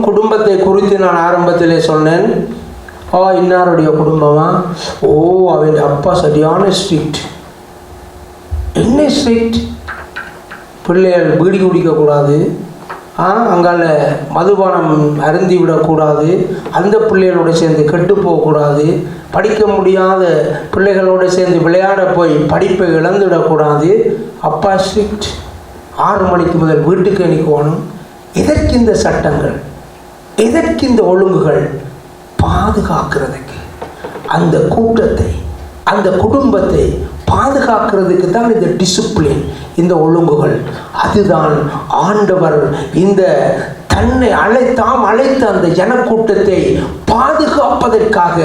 குடும்பத்தை குறித்து நான் ஆரம்பத்திலே சொன்னேன். ஓ இன்னாருடைய குடும்பமா? ஓ அவன் அப்பா சரியான ஸ்ட்ரிக்ட் என்ன ஸ்ட்ரிக்ட் பிள்ளைகள் பீடி குடிக்கக்கூடாது ஆ அங்கால மதுபானம் அருந்தி விடக்கூடாது அந்த பிள்ளைகளோடு சேர்ந்து கெட்டு போகக்கூடாது படிக்க முடியாத பிள்ளைகளோடு சேர்ந்து விளையாட போய் படிப்பை இழந்துவிடக்கூடாது அப்பா ஸ்ட்ரிக்ட் ஆறு மணிக்கு முதல் வீட்டுக்கு அனுப்பணும் இதற்கு இந்த சட்டங்கள்? எதற்கு இந்த ஒழுங்குகள் பாதுகாக்கிறதுக்கு? அந்த கூட்டத்தை அந்த குடும்பத்தை பாதுகாக்கிறதுக்கு தான் இந்த டிசிப்ளின் இந்த ஒழுங்குகள். அதுதான் ஆண்டவர் இந்த தன்னை அழைத்தாம் அழைத்த அந்த ஜனக்கூட்டத்தை பாதுகாப்பதற்காக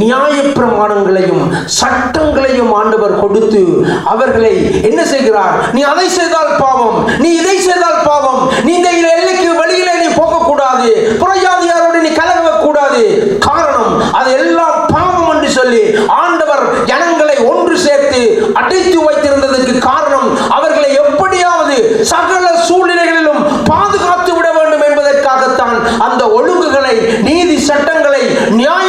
நியாயப்பிரமாணங்களையும் சட்டங்களையும் ஆண்டவர் கொடுத்து அவர்களை என்ன செய்கிறார்? நீ அதை செய்தால் பாவம் நீ இதை செய்தால் பாவம் நீ இந்த எல்லைக்கு வெளியிலே நீ கூடாது புறஜாதியாரோடு நீ கலங்கக்கூடாது காரணம் அது எல்லாம் பாவம் என்று சொல்லி ஆண்டவர் ஜனங்களை ஒன்று சேர்த்து அடைத்து வைத்திருந்ததற்கு காரணம் அவர்களை எப்படியாவது சகல சூழ்நிலைகளிலும் பாதுகாத்து விட வேண்டும் என்பதற்காகத்தான் அந்த ஒழுங்குகளை நீதி சட்டங்களை நியாய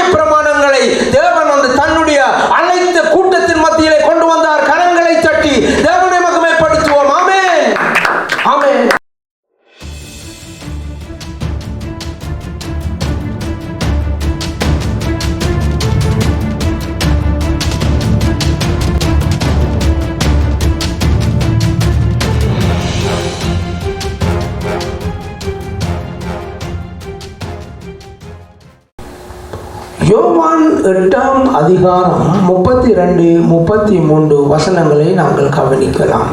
யோவான் எட்டாம் அதிகாரம் முப்பத்தி ரெண்டு முப்பத்தி மூன்று வசனங்களை நாங்கள் கவனிக்கலாம்.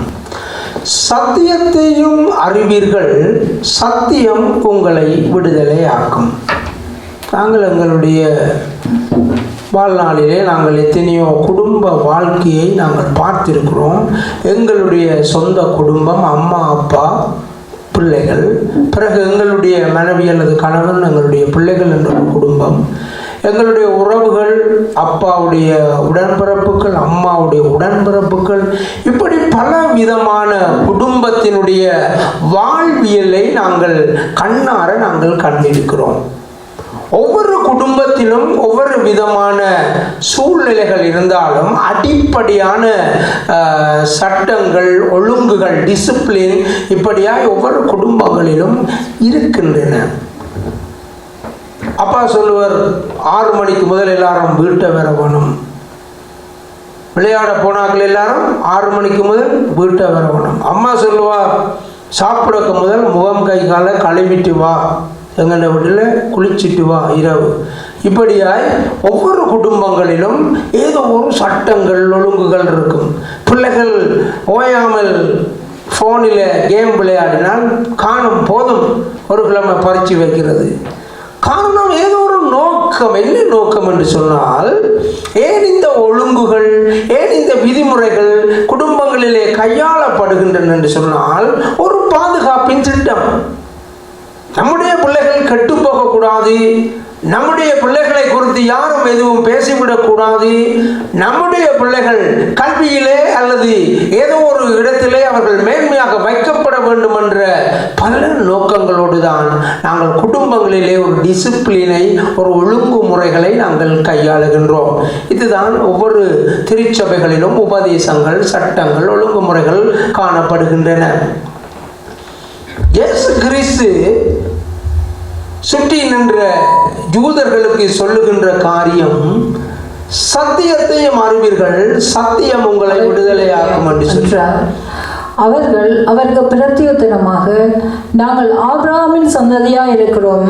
சத்தியத்தையும் அறிவீர்கள் சத்தியம் உங்களை விடுதலை ஆக்கும் நாங்கள் எங்களுடைய வாழ்நாளிலே நாங்கள் எத்தனையோ குடும்ப வாழ்க்கையை நாங்கள் பார்த்திருக்கிறோம். எங்களுடைய சொந்த குடும்பம் அம்மா அப்பா பிள்ளைகள் பிறகு எங்களுடைய மனைவி அல்லது கணவன் எங்களுடைய பிள்ளைகள் என்ற குடும்பம். எங்களுடைய உறவுகள் அப்பாவுடைய உடன்பிறப்புகள் அம்மாவுடைய உடன்பிறப்புகள் இப்படி பல விதமான குடும்பத்தினுடைய வாழ்வியலை நாங்கள் கண்ணார நாங்கள் கண்டிருக்கிறோம். ஒவ்வொரு குடும்பத்திலும் ஒவ்வொரு விதமான சூழ்நிலைகள் இருந்தாலும் அடிப்படையான சட்டங்கள் ஒழுங்குகள் டிசிப்ளின் இப்படியாய் ஒவ்வொரு குடும்பங்களிலும் இருக்கின்றன. அப்பா சொல்லுவார் ஆறு மணிக்கு முதல் எல்லாரும் வீட்டை வர வேணும். விளையாட போனாக்கள் எல்லாரும் ஆறு மணிக்கு முதல் வீட்டை வர வேணும். அம்மா சொல்லுவா சாப்பிடக்கு முதல் முகம் கை காலை கழுவிட்டு வா. எங்கள் வீட்டில் குளிச்சிட்டு வா இரவு. இப்படியாய் ஒவ்வொரு குடும்பங்களிலும் ஏதோ ஒரு சட்டங்கள் ஒழுங்குகள் இருக்கும். பிள்ளைகள் ஓயாமல் ஃபோனில் கேம் விளையாடினால் காணும் போதும் ஒரு கிழமை பறித்து வைக்கிறது. காரணம் ஏதோ ஒரு நோக்கம் என்ன நோக்கம் என்று சொன்னால் ஏன் இந்த ஒழுங்குகள் ஏன் இந்த விதிமுறைகள் குடும்பங்களிலே கையாளப்படுகின்றன என்று சொன்னால் ஒரு பாதுகாப்பின் திட்டம். நம்முடைய பிள்ளைகள் கெட்டு போகக்கூடாது. நம்முடைய பிள்ளைகளை குறித்து யாரும் எதுவும் பேசிவிடக்கூடாது நம்முடைய பிள்ளைகள் கல்வியிலே அல்லது ஏதோ ஒரு இடத்திலே அவர்கள் மேன்மையாக வைக்கப்பட வேண்டும் என்ற பல நோக்கங்களோடு தான் நாங்கள் குடும்பங்களிலே ஒரு டிசிப்ளினை ஒரு ஒழுங்குமுறைகளை நாங்கள் கையாளுகின்றோம். இதுதான் ஒவ்வொரு திருச்சபைகளிலும் உபதேசங்கள் சட்டங்கள் ஒழுங்குமுறைகள் காணப்படுகின்றன. இயேசு கிறிஸ்து சுற்றி நின்ற யூதர்களுக்கு சொல்லுகின்ற காரியம் சத்தியத்தையும் அறிவீர்கள் சத்தியம் உங்களை விடுதலையாக்கும் என்று சொல்றார் அவர்கள் அவருக்கு பிரத்யுத்தரமாக நாங்கள் ஆபிரகாமின் சந்ததியா இருக்கிறோம்.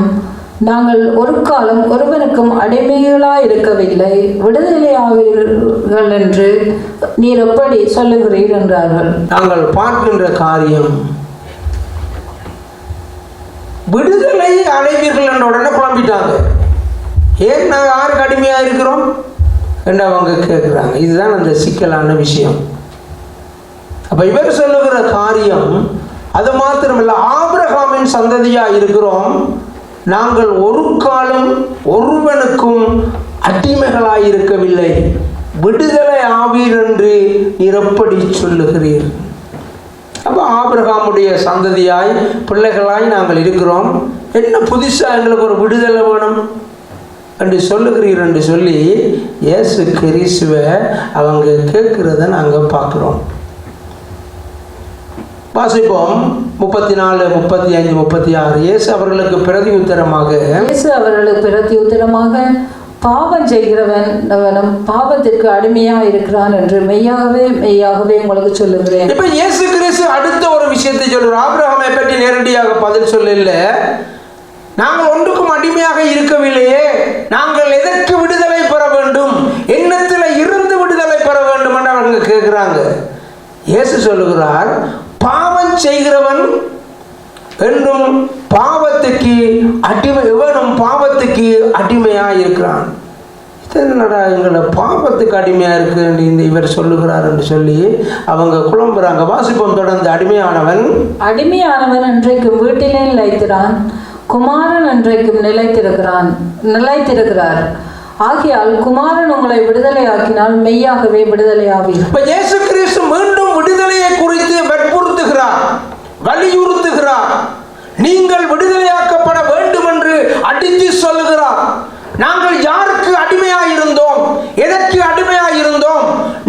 நாங்கள் ஒரு காலம் ஒருவனுக்கும் அடிமைகளா இருக்கவில்லை. விடுதலையாவீர்கள் என்று நீர் எப்படி சொல்லுகிறீர்? என்றார்கள். நாங்கள் பார்க்கின்ற காரியம் அழைவீர்கள் என்ற உடனே குழம்பிட்டாங்க ஏன் நாங்கள் யார் கடுமையாக இருக்கிறோம்? என்று அவங்க கேட்குறாங்க இதுதான் அந்த சிக்கலான விஷயம். அப்போ இவர் சொல்லுகிற காரியம் அது மாத்திரமல்ல. ஆபிரகாமின் சந்ததியாக இருக்கிறோம். நாங்கள் ஒரு காலம் ஒருவனுக்கும் அடிமைகளாய் இருக்கவில்லை. விடுதலை ஆவீர் என்று நிறப்படி சொல்லுகிறீர். அப்போ ஆபிரகாமுடைய சந்ததியாய் பிள்ளைகளாய் நாங்கள் இருக்கிறோம். என்ன புதுசாக எங்களுக்கு ஒரு விடுதலை வேணும்? என்று சொல்லுகிறீர் என்று சொல்லி இயேசு கிறிஸ்துவை அவங்க கேட்குறத நாங்கள் பார்க்குறோம். வாசிப்போம். முப்பத்தி நாலு முப்பத்தி அஞ்சு முப்பத்தி ஆறு இயேசு அவர்களுக்கு பிரதி உத்தரமாக. இயேசு அவர்களுக்கு பிரதியுத்தரமாக பாவம் செய்கிறவன் பாவத்திற்கு அடிமையா இருக்கிறான் என்று மெய்யாகவே மெய்யாகவே உங்களுக்கு சொல்லுகிறேன். இப்ப இயேசு கிறிஸ்து அடுத்த ஒரு விஷயத்தை சொல்றார் ஆபிரகாமை பற்றி நேரடியாக பதில் சொல்லல. நாங்கள் ஒன்றுக்கும் அடிமையாக இருக்கவில்லையே. நாங்கள் எதற்கு விடுதலை பெற வேண்டும்? எண்ணத்தில் இருந்து விடுதலை பெற வேண்டும் என்று அவங்க கேட்குறாங்க. இயேசு சொல்லுகிறார் பாவம் செய்கிறவன் என்றும் பாவத்துக்கு அடிமை எவனும் பாவத்துக்கு அடிமையாக இருக்கிறான். என்னடா எங்களை பாவத்துக்கு அடிமையாக இருக்கு என்று இந்த இவர் சொல்லுகிறார் என்று சொல்லி அவங்க குழம்புறாங்க. வாசிப்போம் தொடர்ந்து அடிமையானவன் அடிமையானவன் இன்றைக்கு வீட்டிலே நிலைத்திறான் குமாரன் அன்றைக்கும் நிலைத்திருக்கிறான் நிலைத்திருக்கிறார். ஆகையால் குமாரன் உங்களை விடுதலையாக்கினால் மெய்யாகவே விடுதலையாவீர். இப்ப இயேசு கிறிஸ்து மீண்டும் விடுதலையை குறித்து வற்புறுத்துகிறார் வலியுறுத்துகிறார். நீங்கள் விடுதலையாக வேண்டும் என்று அடித்து சொல்லுகிறார் நாங்கள் யாருக்கு அடிமையாய் இருந்தோம் எதற்கு அடிமையாய் இருந்தோம்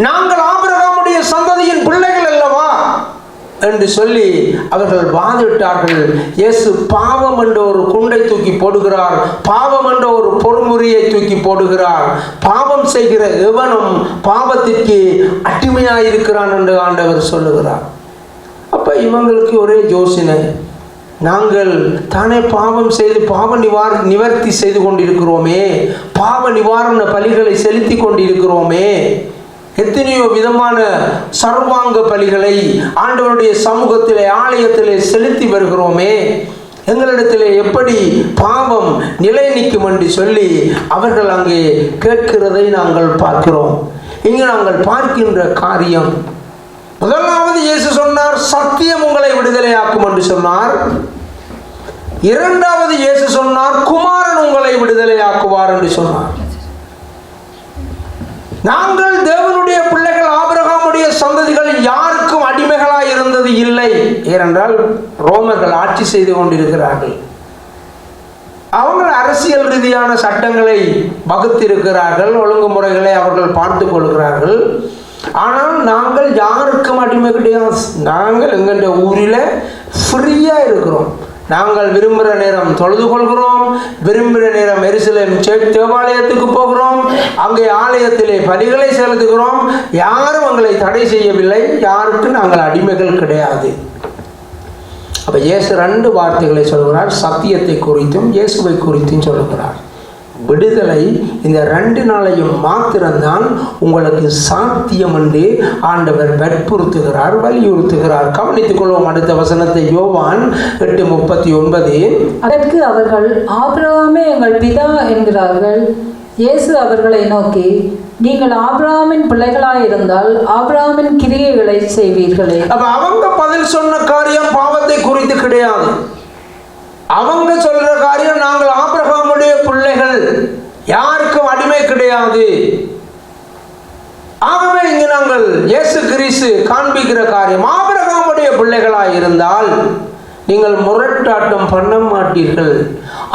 நாங்கள் ஆபிரகாமுடைய சந்ததியின் பிள்ளைகள் அல்லவா என்று சொல்லி அவர்கள் வாதிட்டார்கள். இயேசு பாவம் என்ற ஒரு குண்டை தூக்கி போடுகிறார். பாவம் என்ற ஒரு பொறுமுறையை தூக்கி போடுகிறார். பாவம் செய்கிற எவனும் பாவத்திற்கு அடிமையாயிருக்கிறான் என்று ஆண்டவர் சொல்லுகிறார். அப்ப இவங்களுக்கு ஒரே யோசனை. நாங்கள் தானே பாவம் செய்து பாவ நிவார நிவர்த்தி செய்து கொண்டிருக்கிறோமே. பாவ நிவாரண பலிகளை செலுத்தி கொண்டிருக்கிறோமே. எத்தனையோ விதமான சர்வாங்க பலிகளை ஆண்டவருடைய சமூகத்திலே ஆலயத்திலே செலுத்தி வருகிறோமே. எங்களிடத்திலே எப்படி பாவம் நிலை நிற்கும் என்று சொல்லி அவர்கள் அங்கே கேட்கிறதை நாங்கள் பார்க்கிறோம். இங்கு நாங்கள் பார்க்கின்ற காரியம் முதலாவது இயேசு சொன்னார் சத்தியம் உங்களை விடுதலையாக்கும் என்று சொன்னார். இரண்டாவது இயேசு சொன்னார் குமாரன் உங்களை விடுதலையாக்குவார் என்று சொன்னார். நாங்கள் தேவனுடைய பிள்ளைகள் ஆபிரகாமுடைய சந்ததிகள் யாருக்கும் அடிமைகளாய் இருந்தது இல்லை. ஏனென்றால் ரோமர்கள் ஆட்சி செய்து கொண்டிருக்கிறார்கள். அவர்கள் அரசியல் ரீதியான சட்டங்களை வகுத்திருக்கிறார்கள் ஒழுங்குமுறைகளை அவர்கள் பார்த்து கொள்கிறார்கள். ஆனால் நாங்கள் யாருக்கும் அடிமை கிடையாது. நாங்கள் எங்கள் ஊரில் ஃப்ரீயாக இருக்கிறோம். நாங்கள் விரும்புகிற நேரம் தொழுது கொள்கிறோம். விரும்புகிற நேரம் எரிசிலம் தேவாலயத்துக்கு போகிறோம். அங்கே ஆலயத்திலே பலிகளை செலுத்துகிறோம். யாரும் எங்களை தடை செய்யவில்லை. யாருக்கும் நாங்கள் அடிமைகள் கிடையாது. அப்போ இயேசு ரெண்டு வார்த்தைகளை சொல்கிறார். சத்தியத்தை குறித்தும் இயேசுவை குறித்தும் சொல்கிறார். விடுதலை இந்த ரெண்டு நாளையும் மாத்திரம்தான் உங்களுக்கு சாத்தியம் என்று ஆண்டவர் வற்புறுத்துகிறார் வலியுறுத்துகிறார். கவனித்துக் கொள்வோம் அடுத்த வசனத்தை யோவான் எட்டு முப்பத்தி ஒன்பது. அதற்கு அவர்கள் ஆபிரகாமே எங்கள் பிதா என்கிறார்கள். இயேசு அவர்களை நோக்கி நீங்கள் ஆபிரகாமின் பிள்ளைகளாயிருந்தால் ஆபிரகாமின் கிரியைகளை செய்வீர்களே. அப்ப அவங்க பதில் சொன்ன காரியம் பாவத்தை குறித்து கிடையாது. அவங்க சொல்ற காரியம் நாங்கள் ஆபிரகாமுடைய பிள்ளைகள் யாருக்கும் அடிமை கிடையாது. ஆகவே இங்கு நாங்கள் இயேசு கிறிஸ்து காண்பிக்கிற காரியம் ஆபிரகாமுடைய பிள்ளைகளாக இருந்தால் நீங்கள் முரட்டாட்டம் பண்ண மாட்டீர்கள்.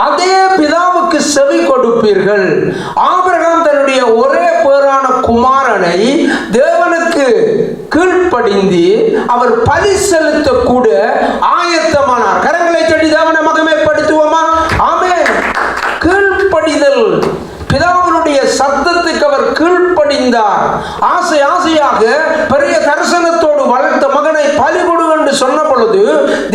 அதே பிதாவுக்கு செவி கொடுப்பீர்கள். ஆபிரகாம் தன்னுடைய ஒரே பேரான குமாரனை தேவனுக்கு கீழ்ப்படிந்து அவர் பலி செலுத்த கூட ஆயத்தமானார். கரங்களை தட்டி தேவன மகமே ஆமே கீழ்ப்படிதல் பிதாவினுடைய சத்தத்துக்கு அவர் கீழ்ப்படிந்தார் ஆசை ஆசையாக பெரிய தரிசனத்தோடு வளர்த்த மகனை பலி கொடு என்று சொன்ன பொழுது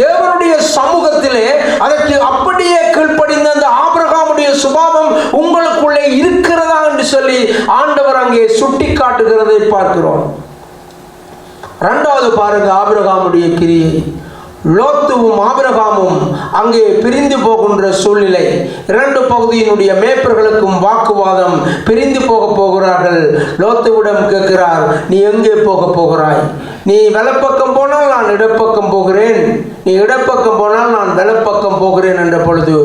தேவனுடைய சமூகத்திலே அதற்கு அப்படியே கீழ்ப்படிந்த அந்த ஆபிரகாமுடைய சுபாவம் உங்களுக்குள்ளே இருக்கிறதா என்று சொல்லி ஆண்டவர் அங்கே சுட்டி காட்டுகிறதை பார்க்கிறோம். ரெண்டாவது பாருங்க ஆபிரகாமுடைய கிரியை. லோத்துவும் ஆபிரகாமும் அங்கே பிரிந்து போகின்ற சூழ்நிலை. இரண்டு பகுதியினுடைய மேப்பர்களுக்கும் வாக்குவாதம் பிரிந்து போக போகிறார்கள். லோத்துவிடம் கேட்கிறார் நீ எங்கே போக போகிறாய்? நீ வலப்பக்கம் போனால் நான் இடப்பக்கம் போகிறேன். நீ இடப்பக்கம் போனால் நான் வலப்பக்கம் போகிறேன் என்ற பொழுது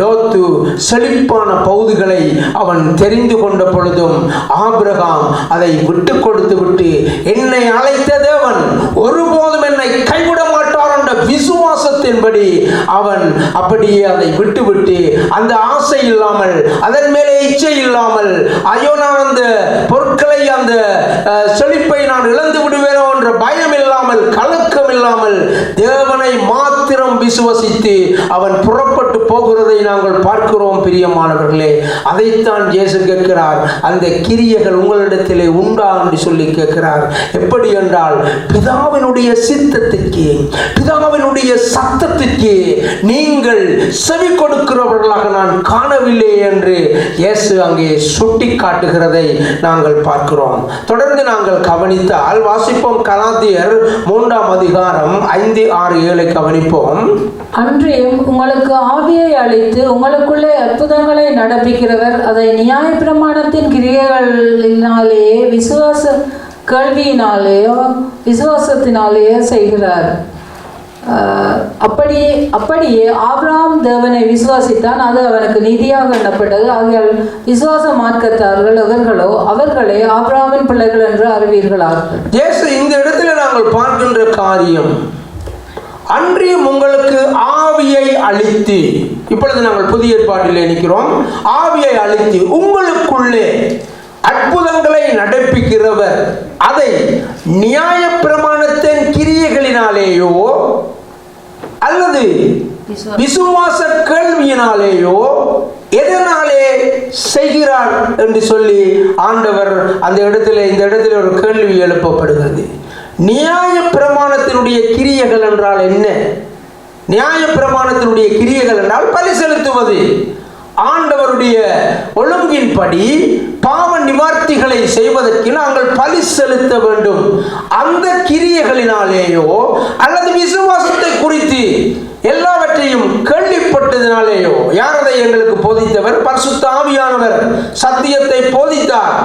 லோத்து செழிப்பான பகுதிகளை அவன் தெரிந்து கொண்ட பொழுதும் ஆபிரகாம் அதை விட்டு கொடுத்து விட்டு என்னை அழைத்த தேவன் ஒருபோதும் என்னை கைவிட மாட்டார் அவனோட விசுவாசத்தின்படி அவன் அப்படியே அதை விட்டுவிட்டு அந்த ஆசை இல்லாமல் அதன் மேலே இச்சை இல்லாமல் ஐயோ நான் அந்த பொருட்களை அந்த செழிப்பை நான் இழந்து விடுவேன் என்ற பயம் இல்லாமல் கலக்கம் இல்லாமல் தேவனை மாத்திரம் விசுவசித்து அவன் புறப்பட்டு போகிறதை நாங்கள் பார்க்கிறோம் பிரியமானவர்களே. அதைத்தான் இயேசு கேட்கிறார். அந்த கிரியைகள் உங்களிடத்திலே உண்டா என்று சொல்லி கேட்கிறார். எப்படி என்றால் பிதாவினுடைய சித்தத்திற்கு பிதாவினுடைய சத்தத்திற்கு நீங்கள் செவி கொடுக்கிறவர்களாக நான் காணவில்லை என்று இயேசு அங்கே சுட்டி காட்டுகிறதை நாங்கள் பார்க்கிறோம். தொடர்ந்து நாங்கள் கவனித்தால் வாசிப்போம் கலாத்தியர் மூன்றாம் அதிகாரம் ஐந்து ஆறு ஏழை கவனிப்போம். அன்றியும் உங்களுக்கு ஆவியை அளித்து உங்களுக்குள்ளே அற்புதங்களை நடப்பிக்கிறவர் அதை நியாய பிரமாணத்தின் கிரியைகளினாலேயே விசுவாச கேள்வியினாலேயோ விசுவாசத்தினாலேயோ செய்கிறார். அப்படியே அப்படியே ஆப்ராம் தேவனை விசுவாசித்தான் அது அவனுக்கு நீதியாக எண்ணப்பட்டது. ஆகையால் விசுவாச மார்க்கத்தார்கள் அவர்களோ அவர்களே ஆப்ராமின் பிள்ளைகள் என்று அறிவீர்களாக. இயேசு இந்த இடத்துல நாங்கள் பார்க்கின்ற காரியம் அன்றியும் உங்களுக்கு ஆவியை அளித்து இப்பொழுது நாங்கள் புதிய ஏற்பாட்டில் நிற்கிறோம். ஆவியை அழித்து உங்களுக்குள்ளே அற்புதங்களை நடப்பிக்கிறவர் அதை நியாய பிரமாணத்தின் கிரியைகளினாலேயோ அல்லது விசுவா- விசுவாச கேள்வியினாலேயோ எதனாலே செய்கிறார் என்று சொல்லி ஆண்டவர் அந்த இடத்துல இந்த இடத்துல ஒரு கேள்வி எழுப்பப்படுகிறது. நியாய பிரமாணத்தினுடைய கிரியைகள் என்றால் என்ன? நியாய பிரமாணத்தினுடைய கிரியைகள் என்றால் பலி செலுத்துவது ஆண்டவருடைய ஒழுங்கின்படி பாவ நிவார்த்திகளை செய்வதற்கு நாங்கள் பலி செலுத்த வேண்டும். அந்த கிரியைகளினாலேயோ அல்லது விசுவாசத்தை குறித்து எல்லாவற்றையும் கேள்விப்பட்டதினாலேயோ யார் அதை எங்களுக்கு போதித்தவர்? பரிசுத்த ஆவியானவர் சத்தியத்தை போதித்தார்.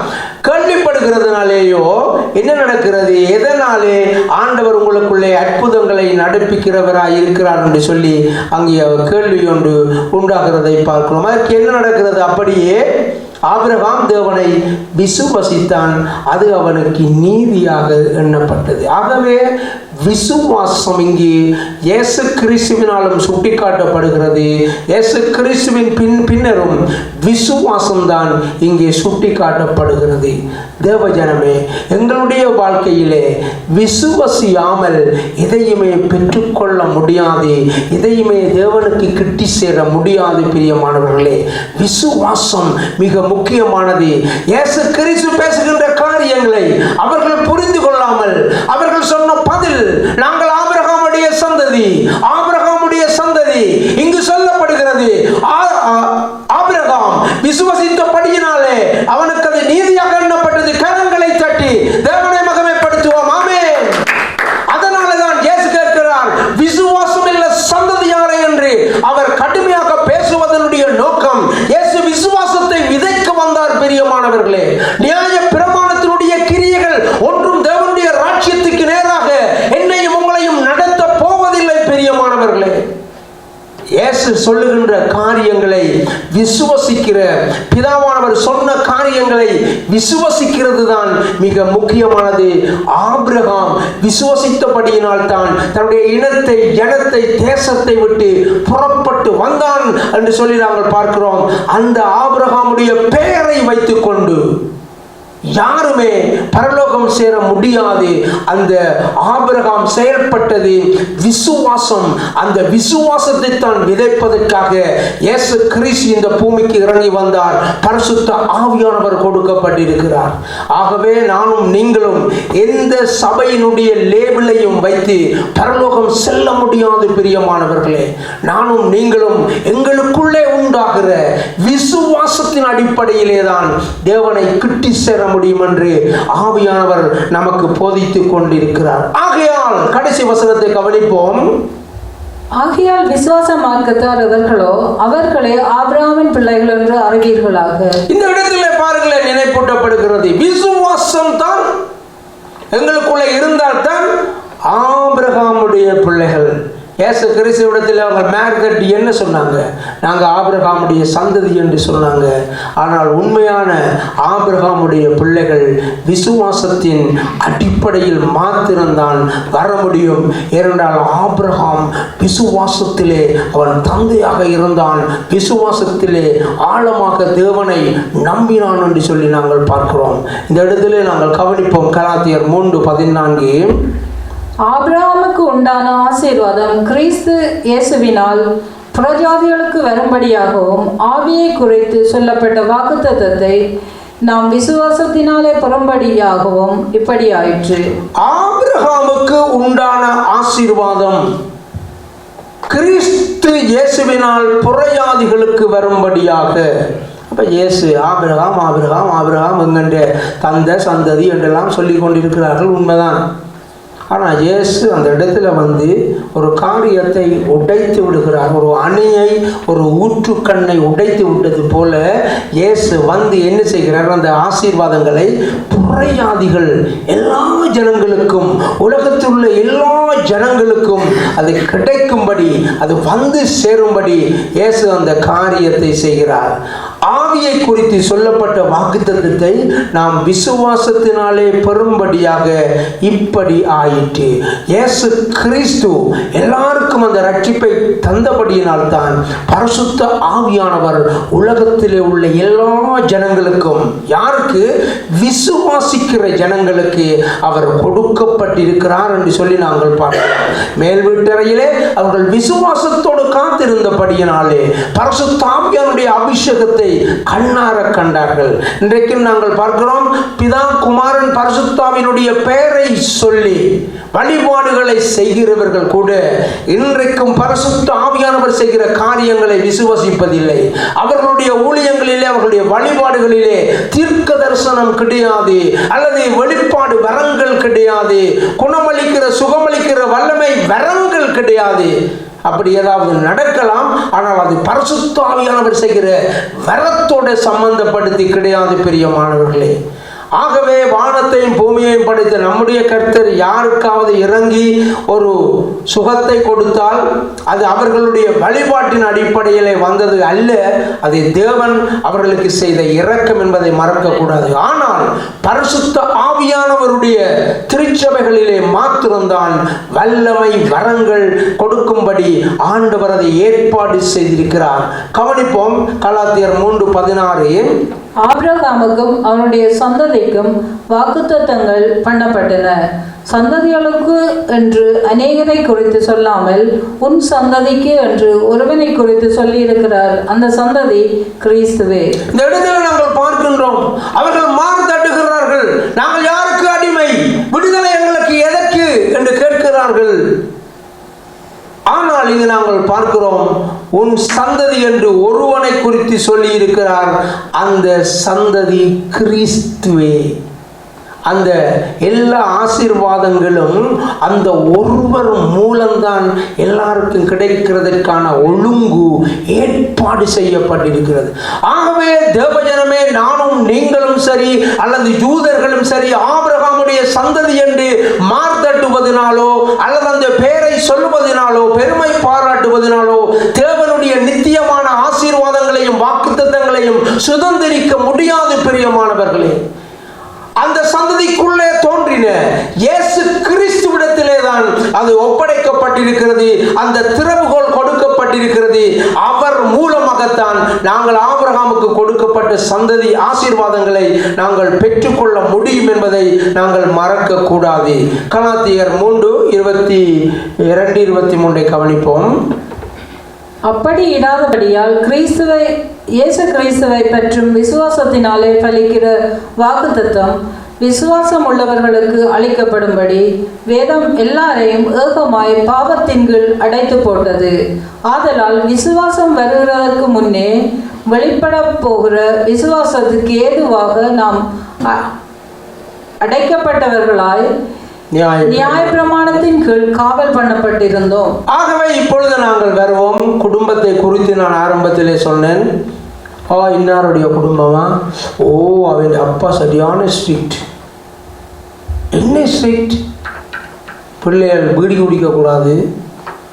கேள்விப்படுகிறதுனாலேயோ என்ன நடக்கிறது? எதனாலே ஆண்டவர் உங்களுக்குள்ளே அற்புதங்களை நடப்பிக்கிறவராய் இருக்கிறார் என்று சொல்லி அங்கே கேள்வி ஒன்று உண்டாகிறதை பார்க்கிறோம். அதற்கு என்ன நடக்கிறது? அப்படியே ஆபிரகாம் தேவனை விசுவசித்தான். அது அவனுக்கு நீதியாக எண்ணப்பட்டது. ஆகவே விசுவாசம் இங்கே இயேசு கிறிஸ்துவினாலும் சுட்டிக்காட்டப்படுகிறது. இயேசு கிறிஸ்துவின் பின் பின்னரும் விசுவாசம்தான் இங்கே சுட்டிக்காட்டப்படுகிறது. தேவஜனமே எங்களுடைய வாழ்க்கையிலே விசுவசியாமல் எதையுமே பெற்றுக்கொள்ள முடியாது எதையுமே தேவனுக்கு கிட்டி சேர முடியாது பிரியமானவர்களே. விசுவாசம் மிக முக்கியமானது. இயேசு கிறிஸ்து பேசுகின்ற காரியங்களை அவர்கள் புரிந்து கொள்ளாமல் அவர்கள் சொன்ன பதில் நாங்கள் ஆபிரகாமுடைய சந்ததி ஆபிரகாமுடைய சந்ததி. இங்கு சொல்லப்படுகிறது ஆபிரகாம் விசுவசித்தபடியினாலே அவனுக்கு அது நீதியாக எண்ணப்பட்டது. கரங்களை தட்டி தேவனை மகமைப்படுத்துவோம். ஆமென். அதனால தான் இயேசு கேட்கிறார் விசுவாசம் இல்ல சந்ததியாரே என்று. அவர் கடுமையாக பேசுவதனுடைய நோக்கம் இயேசு விசுவாசத்தை விதைக்க வந்தார் பிரியமானவர்களே. நியாய பிற கிரியைகள் ஒன்றும் தேவனுடைய ராட்சியத்துக்கு நேராக என்னையும் உங்களையும் நடத்த போவதில்லை பிரியமானவர்களே இயேசு சொல்லுகின்ற காரியங்களை விசுவசிக்கிற பிதாவானவர் சொன்ன காரியங்களை விசுவசிக்கிறது தான் மிக முக்கியமானது. ஆபிரகாம் விசுவசித்தபடியினால் தான் தன்னுடைய இனத்தை ஜனத்தை தேசத்தை விட்டு புறப்பட்டு வந்தான் என்று சொல்லி நாங்கள் பார்க்கிறோம். அந்த ஆபிரகாமுடைய பெயரை வைத்துக்கொண்டு யாருமே பரலோகம் சேர முடியாது. அந்த ஆபிரகாம் செயல்பட்டது விசுவாசம். அந்த விசுவாசத்தை தான் விதைப்பதற்காக இயேசு கிறிஸ் இந்த பூமிக்கு இறங்கி வந்தார். பரிசுத்த ஆவியானவர் கொடுக்கப்பட்டிருக்கிறார். ஆகவே நானும் நீங்களும் எந்த சபையினுடைய லேபிளையும் வைத்து பரலோகம் செல்ல முடியாது பிரியமானவர்களே. நானும் நீங்களும் எங்களுக்குள்ளே உங்கள் விசுவாசத்தின் அடிப்படையிலே தான் தேவனை கிட்டி சேர முடியும் என்று ஆவியானவர் நமக்கு போதித்துக் கொண்டிருக்கிறார். ஆகையால் கடைசி வசனத்தை கவனிப்போம். ஆகையால் விசுவாச மார்க்கத்தார் எவர்களோ அவர்களே ஆபிரகாமின் பிள்ளைகள் என்று அறிவீர்களாக. இந்த இடத்துல பாருங்களேன் நினைப்பூட்டப்படுகிறது. விசுவாசம் தான் எங்களுக்குள்ள இருந்தால் தான் ஆபிரகாமுடைய பிள்ளைகள் இயேசு கிறிஸ்துவிடத்தில் அவங்க மேற்கட்டி என்ன சொன்னாங்க? நாங்கள் ஆபிரகாமுடைய சந்ததி என்று சொன்னாங்க. ஆனால் உண்மையான ஆபிரகாமுடைய பிள்ளைகள் விசுவாசத்தின் அடிப்படையில் மாத்திரம்தான் வர முடியும். ஏனென்றால் ஆபிரகாம் விசுவாசத்திலே அவன் தந்தையாக இருந்தான். விசுவாசத்திலே ஆழமாக தேவனை நம்பினான் என்று சொல்லி நாங்கள் பார்க்கிறோம். இந்த இடத்திலே நாங்கள் கவனிப்போம். கலாத்தியர் மூன்று பதினான்கு. ஆபிரகாமுக்கு உண்டான ஆசீர்வாதம் கிறிஸ்து இயேசுவினால் புறஜாதிகளுக்கு வரும்படியாகவும் ஆவியை குறித்து சொல்லப்பட்ட வாக்குத்தத்தை நாம் விசுவாசத்தினாலே புறம்படியாகவும் இப்படி ஆயிற்று ஆபிரகாமுக்கு உண்டான ஆசீர்வாதம் கிறிஸ்து இயேசுவினால் புறையாதிகளுக்கு வரும்படியாக. அப்ப இயேசு ஆபிரகாம் ஆபிரகாம் ஆபிரகாம் எங்கென்ற தந்த சந்ததி என்றெல்லாம் சொல்லி கொண்டிருக்கிறார்கள் உண்மைதான். ஆனால் இயேசு அந்த இடத்துல வந்து ஒரு காரியத்தை உடைத்து விடுகிறார். ஒரு அணையை ஒரு ஊற்றுக்கண்ணை உடைத்து விட்டது போல இயேசு வந்து என்ன செய்கிறார்? அந்த ஆசீர்வாதங்களை புறையாதிகள் எல்லா ஜனங்களுக்கும் உலகத்தில் உள்ள எல்லா ஜனங்களுக்கும் அது கிடைக்கும்படி அது வந்து சேரும்படி இயேசு அந்த காரியத்தை செய்கிறார். ஆ குறித்து சொல்லப்பட்ட வாக்குத்தத்தத்தை நாம் விசுவாசத்தினாலே பெறும்படியாக இப்படி ஆயிற்று. இயேசு கிறிஸ்து எல்லாருக்கும் அந்த ரட்சிப்பை தந்தபடியினால்தான் பரசுத்த ஆவியானவர் உலகத்திலே உள்ள எல்லா ஜனங்களுக்கும் யாருக்கு? விசுவாசிக்கிற ஜனங்களுக்கு அவர் கொடுக்கப்பட்டிருக்கிறார் என்று சொல்லி நாங்கள் பார்க்கிறோம். மேல் வீட்டறையிலே அவர்கள் விசுவாசத்தோடு காத்திருந்தபடியினாலே பரிசுத்தாவியானுடைய அபிஷேகத்தை கண்ணார கண்டார்கள். இன்றைக்கும் நாங்கள் பார்க்கிறோம் பிதா குமாரன் பரசுத்தாவினுடைய பெயரை சொல்லி வழிபாடுகளை செய்கிறவர்கள் கூட இன்றைக்கும் பரிசுத்த ஆவியானவர் செய்கிற காரியங்களை விசுவசிப்பதில்லை. அவர்களுடைய ஊழியங்களிலே அவர்களுடைய வழிபாடுகளிலே தீர்க்க தரிசனம் கிடையாது அல்லது வெளிப்பாடு வரங்கள் கிடையாது. குணமளிக்கிற சுகமளிக்கிற வல்லமை வரங்கள் கிடையாது. அப்படி ஏதாவது நடக்கலாம் ஆனால் அது பரசுத்தாவியானவர் செய்கிற வரத்தோட சம்பந்தப்படுத்தி கிடையாது பெரிய மாணவர்களே ஆகவே வானத்தையும் பூமியையும் படைத்த நம்முடைய கர்த்தர் யாருக்காவது இறங்கி ஒரு சுகத்தை கொடுத்தால் அது அவர்களுடைய வழிபாட்டின் அடிப்படையிலே வந்தது அல்ல அது தேவன் அவர்களுக்கு செய்த இரக்கம் என்பதை மறக்கக்கூடாது. ஆனால் பரிசுத்த ஆவியானவருடைய திருச்சபைகளிலே மாத்திரம்தான் வல்லமை வரங்கள் கொடுக்கும்படி ஆண்டவர் அதை ஏற்பாடு செய்திருக்கிறார். கவனிப்போம் கலாத்தியர் மூன்று பதினாறு. ஆபிரகாமுக்கும் அவனுடைய சந்ததிக்கும் வாக்குத்தத்தங்கள் பண்ணப்பட்டன. சந்ததிகளுக்கு என்று அநேகரை குறித்து சொல்லாமல் உன் சந்ததிக்கு என்று ஒருவனை குறித்து சொல்லியிருக்கிறார் அந்த சந்ததி கிறிஸ்துவே. இந்த இடத்துல நாங்கள் பார்க்கின்றோம் அவர்கள் மாறு தட்டுகிறார்கள் நாங்கள் யாருக்கு அடிமை விடுதலை எங்களுக்கு எதற்கு என்று கேட்கிறார்கள் ஆனால் இங்கு நாங்கள் பார்க்கிறோம் உன் சந்ததி என்று ஒருவனை குறித்து சொல்லி இருக்கிறார் அந்த சந்ததி கிறிஸ்துவே. அந்த எல்லா ஆசீர்வாதங்களும் அந்த ஒருவர் மூலம்தான் எல்லாருக்கும் கிடைக்கிறதற்கான ஒழுங்கு ஏற்பாடு செய்யப்பட்டிருக்கிறது. ஆகவே தேவஜனமே நானும் நீங்களும் சரி அல்லது யூதர்களும் சரி ஆபிரகாமுடைய சந்ததி என்று மார்த்தட்டுவதனாலோ அல்லது அந்த பெயரை சொல்வதனாலோ பெருமை பாராட்டுவதனாலோ தேவனுடைய நித்தியமான ஆசீர்வாதங்களையும் வாக்குத்தத்தங்களையும் சுதந்திரிக்க முடியாது பிரியமானவர்களே. அந்த சந்ததிக்குள்ளே தோன்றின இயேசு கிறிஸ்துவிடத்திலே தான் அது ஒப்படைக்கப்பட்டிருக்கிறது அந்த திறவுகோல் கொடுக்கப்பட்டிருக்கிறது. அவர் மூலமாகத்தான் நாங்கள் ஆபிரகாமுக்கு கொடுக்கப்பட்ட சந்ததி ஆசீர்வாதங்களை நாங்கள் பெற்றுக்கொள்ள முடியும் என்பதை நாங்கள் மறக்க கூடாது கலாத்தியர் மூன்று இருபத்தி இரண்டு இருபத்தி மூன்றை கவனிப்போம். அப்படி இடாதபடியால் கிறிஸ்துவை இயேசு கிறிஸ்துவை பற்றும் விசுவாசத்தினாலே பலிக்கிற வாக்குத்தத்தம் விசுவாசம் உள்ளவர்களுக்கு அளிக்கப்படும்படி வேதம் எல்லாரையும் ஏகமாய் பாவத்தின் கீழ் அடைத்து போட்டது. ஆதலால் விசுவாசம் வருகிறதற்கு முன்னே வெளிப்பட போகிற விசுவாசத்துக்கு ஏதுவாக நாம் அடைக்கப்பட்டவர்களாய் நியாயம் நியாயப்பிரமாணத்தின் கீழ் காவல் பண்ணப்பட்டிருந்தோம். ஆகவே இப்பொழுது நாங்கள் வருவோம். குடும்பத்தை குறித்து நான் ஆரம்பத்திலே சொன்னேன். ஆ இன்னாருடைய குடும்பமா? ஓ அவன் அப்பா சரியான ஸ்ட்ரிக்ட் என்ன ஸ்ட்ரிக்ட் பிள்ளைகள் பீடி குடிக்கக்கூடாது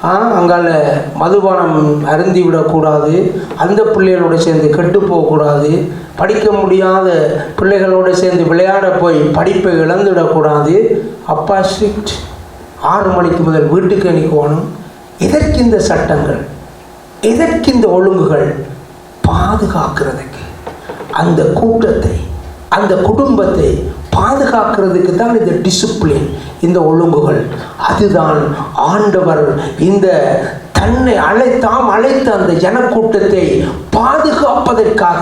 ஆ அங்கால மதுபானம் அருந்தி விடக்கூடாது அந்த பிள்ளைகளோட சேர்ந்து கெட்டு போகக்கூடாது படிக்க முடியாத பிள்ளைகளோடு சேர்ந்து விளையாட போய் படிப்பை இழந்துவிடக்கூடாது அப்பா ஸ்ட்ரிக்ட் ஆறு மணிக்கு முதல் வீட்டுக்கு அனுப்பணும் எதற்கு இந்த சட்டங்கள்? எதற்கு இந்த ஒழுங்குகள்? பாதுகாக்கிறதுக்கு அந்த கூட்டத்தை அந்த குடும்பத்தை பாதுகாக்கிறதுக்கு தான் இந்த டிசிப்ளின் இந்த ஒழுங்குகள். அதுதான் ஆண்டவர் இந்த தன்னை அழைத்தாம் அழைத்த அந்த ஜனக்கூட்டத்தை பாதுகாப்பதற்காக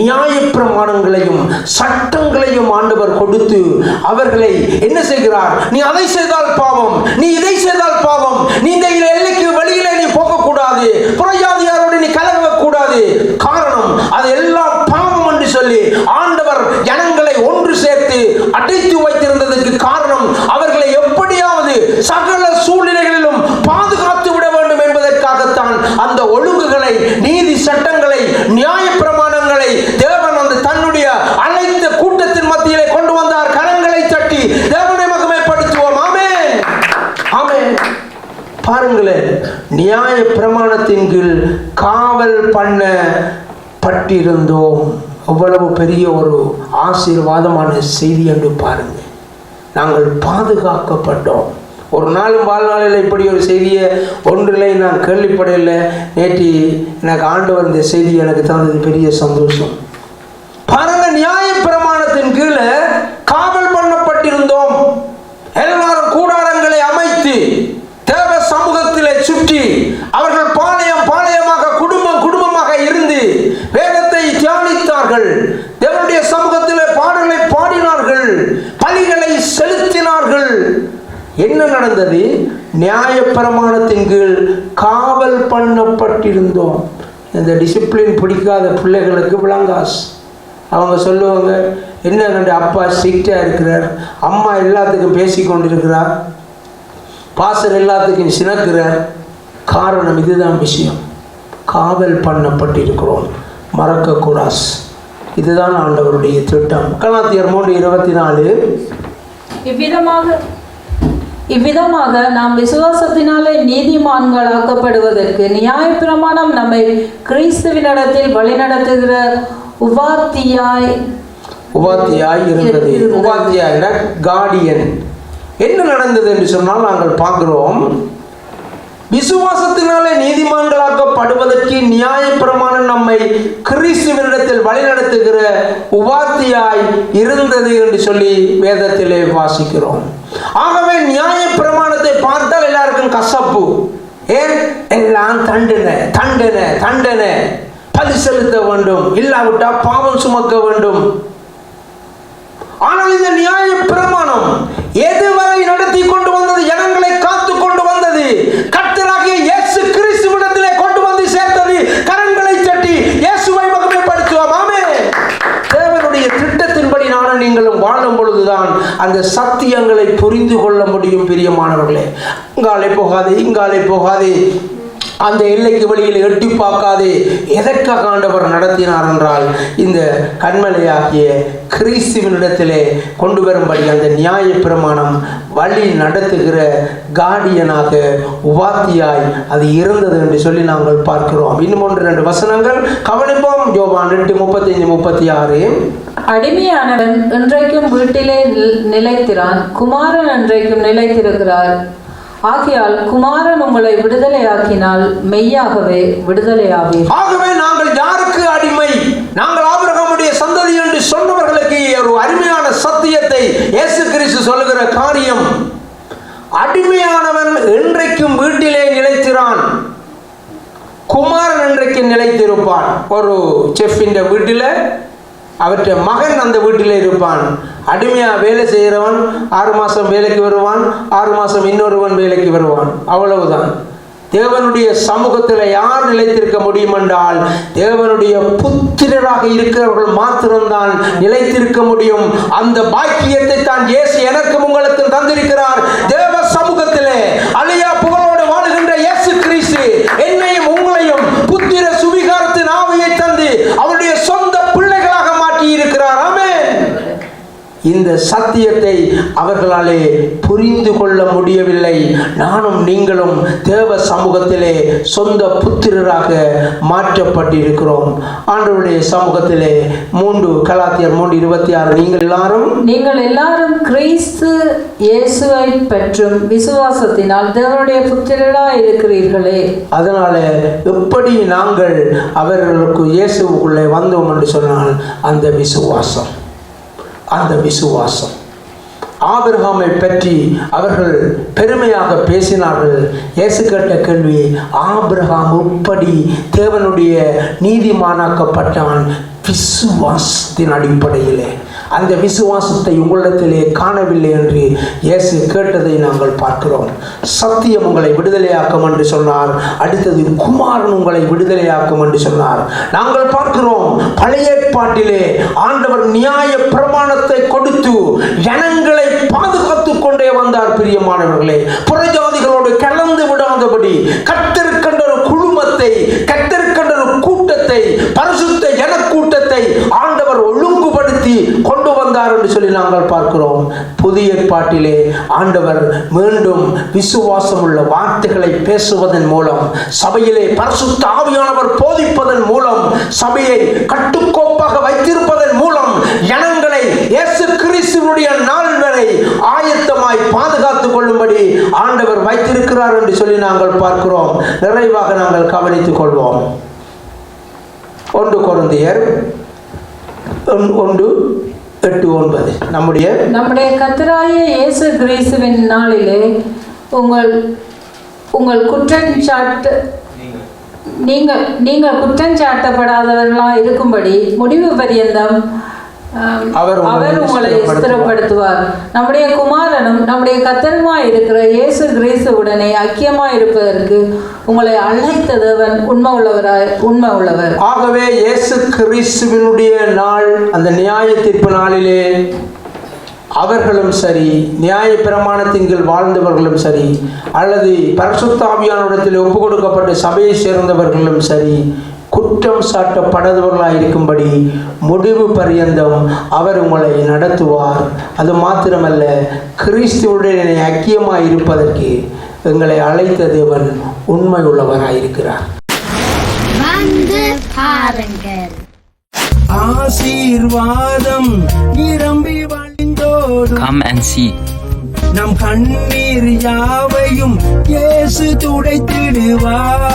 நியாயப்பிரமாணங்களையும் சட்டங்களையும் ஆண்டவர் கொடுத்து அவர்களை என்ன செய்கிறார்? நீ அதை செய்தால் பாவம் நீ இதை செய்தால் பாவம் நீ இந்த எல்லைக்கு வெளியிலே நீ போகக்கூடாது புறஜாதியாரோடு நீ கலங்கக்கூடாது காரணம் அது எல்லாம் பாவம் என்று சொல்லி ஆண்டவர் ஜனங்களை ஒன்று சேர்த்து அடைத்து வைத்திருந்ததற்கு காரணம் அவர்களை எப்படியாவது சகல சூழ்நிலைகளிலும் பாதுகாத்து விட வேண்டும் என்பதற்காகத்தான் அந்த ஒழுங்குகளை நீதி சட்டங்களை நியாய பிரமாணங்களை தேவன் வந்து தன்னுடைய அனைத்து கூட்டத்தின் மத்தியிலே கொண்டு வந்தார். கரங்களை தட்டி தேவனை மகமைப்படுத்துவோம். ஆமே ஆமே பாருங்களேன் நியாய பிரமாணத்தின் கீழ் காவல் பண்ண பட்டிருந்தோம். அவ்வளவு பெரிய ஒரு ஆசீர்வாதமான செய்தி என்று பாருங்கள். நாங்கள் பாதுகாக்கப்பட்டோம். ஒரு நாளும் வாழ்நாளில் இப்படி ஒரு செய்தியை ஒன்றிலே நான் கேள்விப்படையில் நேற்று எனக்கு ஆண்டவர் இந்த செய்தி எனக்கு தந்தது பெரிய சந்தோஷம் பாருங்க நியாய பிரமாணத்தின் கீழே காவல் பண்ணப்பட்டிருந்தோம் எல்லாரும் கூடாரங்களை அமைத்து தேவ சமூகத்திலே சுற்றி அவர்கள் பாளையம் பாளையமாக குடும்பம் குடும்பமாக இருந்து வேதத்தை தியானித்தார்கள் தேவனுடைய சமூகத்திலே பாடல்களை பாடினார்கள் பலிகளை செலுத்தினார்கள் என்ன நடந்தது? நியாயப்பிரமாணத்தின் கீழ் காவல் பண்ணப்பட்டிருந்தோம். இந்த டிசிப்ளின் பிடிக்காத பிள்ளைகளுக்கு விளங்காஸ் அவங்க சொல்லுவாங்க என்ன கண்டு அப்பா ஸ்ட்ரிக்டாக இருக்கிறார். அம்மா எல்லாத்துக்கும் பேசி கொண்டிருக்கிறார். பாசர் எல்லாத்துக்கும் சினக்கிறார். காரணம் இதுதான் விஷயம். காவல் பண்ணப்பட்டிருக்கிறோம். மறக்கக்கூடாஸ் இதுதான் ஆண்டவருடைய திட்டம். கலாத்தியர் மூன்று இருபத்தி நாலு. இவ்விதமாக இவ்விதமாக நாம் விசுவாசத்தினாலே நீதிமான்களாக்கப்படுவதற்கு நியாயப்பிரமாணம் நம்மை கிறிஸ்துவினிடத்தில் வழிநடத்துகிற உபாத்தியாய் உபாத்தியாய் இருந்தது. உபாத்தியாயின கார்டியன் என்ன நடந்தது என்று சொன்னால் நாங்கள் பார்க்கிறோம். விசுவாசத்தினாலே நீதிமான்களாக்கப்படுவதற்கு நியாயப்பிரமாணம் நம்மை கிறிஸ்துவனிடத்தில் வழிநடத்துகிற உபாத்தியாய் இருந்தது என்று சொல்லி வேதத்திலே வாசிக்கிறோம். ஆகவே நியாயப்பிரமாணத்தை பார்த்தால் எல்லாருக்கும் கசப்பு. ஏன்? எல்லாம் தண்டனை தண்டனை தண்டனை. பலி செலுத்த வேண்டும் இல்லாவிட்டால் பாவம் சுமக்க வேண்டும். ஆனால் இந்த நியாய பிரமாணம் எதுவரை நடத்தி கொண்டு வந்தது? ஜனங்களை காத்து கொண்டு வந்தது கர்த்தராகிய இயேசு கிறிஸ்துவிடத்திலே கொண்டு வந்து சேர்த்தது கரங்களை தட்டி இயேசுவை மகிமைப்படுத்துவோம் ஆமே தேவனுடைய திட்டத்தின்படி நானும் நீங்களும் வாழும் பொழுதுதான் அந்த சத்தியங்களை புரிந்து கொள்ள முடியும் பிரியமானவர்களே. இங்காலே போகாதே இங்காலே போகாதே. அந்த எல்லைக்கு வெளியில் எட்டி பார்க்காதே. எதற்காக ஆண்டவர் நடத்தினார் என்றால் இந்த கண்மலையாகிய கிறிஸ்துவனிடத்திலே கொண்டு வரும்படி அந்த நியாய பிரமாணம் வழி நடத்துகிற கார்டியனாக உபாத்தியாய் அது இருந்தது என்று சொல்லி நாங்கள் பார்க்கிறோம். இன்னும் ஒன்று ரெண்டு வசனங்கள். கவனிப்போம். யோவான் எட்டு முப்பத்தைந்து முப்பத்தி ஆறு அடிமையானவன் இன்றைக்கும் வீட்டிலே நில்- நிலைத்திரான். குமாரன் இன்றைக்கும் நிலைத்திருக்கிறார். ஆகையால் குமாரன் உங்களை விடுதலையாக்கினால் மெய்யாகவே விடுதலையாவீர். ஆகவே நாங்கள் யாருக்கு அடிமை? நாங்கள் தேவனுடைய சந்ததி என்று சொன்னவர்களுக்கு ஒரு அருமையான சத்தியத்தை இயேசு கிறிஸ்து சொல்லுகிற காரியம். அடிமையானவன் என்றைக்கும் வீட்டிலே நிலைத்திறான் குமாரன் என்றைக்கு நிலைத்திருப்பான். ஒரு செஃப்பின் வீட்டில் அவற்றை மகன் அந்த வீட்டில் இருப்பான். அடிமையாக வேலை செய்கிறவன் ஆறு மாதம் வேலைக்கு வருவான் ஆறு மாதம் இன்னொருவன் வேலைக்கு வருவான். அவ்வளவுதான். தேவனுடைய சமூகத்தில் யார் நிலைத்திருக்க முடியும் என்றால் தேவனுடைய புத்திரராக இருக்கிறவர்கள் மாத்திரம்தான் நிலைத்திருக்க முடியும். அந்த பாக்கியத்தை தான் இயேசு எனக்கும் உங்களுக்கு தந்திருக்கிறார் தேவ சமூகத்திலே அழியா புகழோடு வாழுகின்ற இயேசு கிறிஸ்து என்னையும் உங்களையும் புத்திர சுவிகாரத்தின் ஆவியை தந்து அவருடைய சொந்த பிள்ளைகளாக மாற்றி இருக்கிறார் ஆமென் இந்த சத்தியத்தை அவர்களாலே புரிந்து கொள்ள முடியவில்லை. நானும் நீங்களும் தேவ சமூகத்திலே சொந்த புத்திரராக மாற்றப்பட்டிருக்கிறோம். ஆண்டவருடைய சமூகத்திலே மூன்று கலாத்தியர் மூன்று இருபத்தி ஆறு நீங்கள் எல்லாரும்? நீங்கள் எல்லாரும் கிறிஸ்து இயேசுவை பெற்றும் விசுவாசத்தினால் தேவனுடைய புத்திரராய் இருக்கிறீர்களே. அதனால எப்படி நாங்கள் அவர்களுக்கு இயேசுவுக்குள்ளே வந்தோம் என்று சொன்னால் அந்த விசுவாசம். அந்த விசுவாசம். ஆபிரகாமை பற்றி அவர்கள் பெருமையாக பேசினார்கள். இயேசு கேட்ட கேள்வி ஆபிரகாம் உட்படி தேவனுடைய நீதிமானாக்கப்பட்டான் விசுவாசத்தின் அடிப்படையிலே. அந்த விசுவாசத்தை உங்களிடத்திலே காணவில்லை என்று இயேசு கேட்டதை நாங்கள் பார்க்கிறோம். சத்தியம் உங்களை விடுதலையாக்கும் என்று சொன்னார். அடுத்தது குமாரன் உங்களை விடுதலையாக்கும் என்று சொன்னார். நாங்கள் பார்க்கிறோம் பழைய ஏற்பாட்டிலே ஆண்டவர் நியாய பிரமாணத்தை கொடுத்து ஜனங்களை பாதுகாத்துக் கொண்டே வந்தார் பிரியமானவர்களே. புறஜாதிகளோடு கலந்து விடாதபடி கத்திருக்கின்ற ஒரு குழுமத்தை கத்திருக்கின்ற ஒரு கூட்டத்தை பரிசுத்த ஜனக்கூட்டத்தை ஆண்டு கொண்டு என்று சொல்லி நாங்கள் பார்க்கிறோம். புதிய ஏற்பாட்டிலே ஆண்டவர் மீண்டும் விசுவாசம் உள்ள வார்த்தைகளை பேசுவதன் மூலம் சபையிலே பரிசுத்த ஆவியானவர் போதிப்பதன் மூலம் சபையை கட்டுக்கோப்பாக வைத்திருப்பதன் மூலம் ஜனங்களை இயேசு கிறிஸ்துவனுடைய நாள் வரை ஆயத்தமாய் பாதுகாத்துக் கொள்ளும்படி ஆண்டவர் வைத்திருக்கிறார் என்று சொல்லி நாங்கள் பார்க்கிறோம். நிறைவாக நாங்கள் கவனித்துக் கொள்வோம். ஒன்று குழந்தையர் ஒன்று எட்டு ஒன்பது. நம்முடைய நம்முடைய கத்தராய இயேசு கிறிஸ்துவின் நாளிலே உங்கள் உங்கள் குற்றச்சாட்டு நீங்கள். நீங்கள் குற்றஞ்சாட்டப்படாதவர்களாக இருக்கும்படி முடிவு பரியந்தம் அவர் உங்களை ஸ்திரப்படுத்துவார். நம்முடைய குமாரனும் நம்முடைய கத்தருமாய் இருக்கிற இயேசு கிறிஸ்துவுடனே ஐக்கியமாய் இருப்பதற்கு உங்களை அழைத்த தேவன் உண்மை உள்ளவராய் உண்மை உள்ளவர் ஆகவே இயேசு கிறிஸ்துவினுடைய நாள் அந்த நியாய தீர்ப்பு நாளிலே அவர்களும் சரி நியாய பிரமாணத்தின் கீழ் வாழ்ந்தவர்களும் சரி அல்லது பரிசுத்தாவியானிடத்தில் ஒப்பு கொடுக்கப்பட்ட சபையை சேர்ந்தவர்களும் சரி குற்றம் சாட்டப்படாதவர்களாக இருக்கும்படி முடிவு பரியந்தம் அவர் உங்களை நடத்துவார். அது மாத்திரமல்ல கிறிஸ்துவுடைய ஐக்கியமாய் இருப்பதற்கு எங்களை அழைத்த தேவன் உண்மை உள்ளவராயிருக்கிறார் ஆசீர்வாதம் நிரம்பி வழிந்தோடும் Come and see. நம் கண்ணீர் யாவையும் இயேசு துடைத்திடுவார்.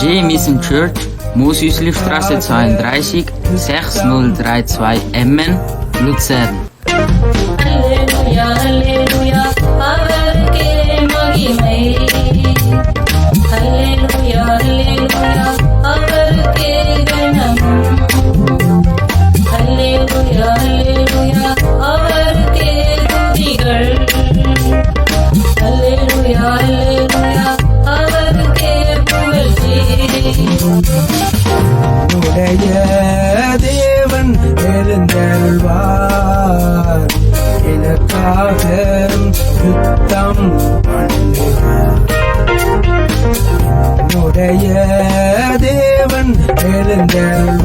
J. Mission Church, Mosüslistraße 32, 6032 Emmen, Luzern. again.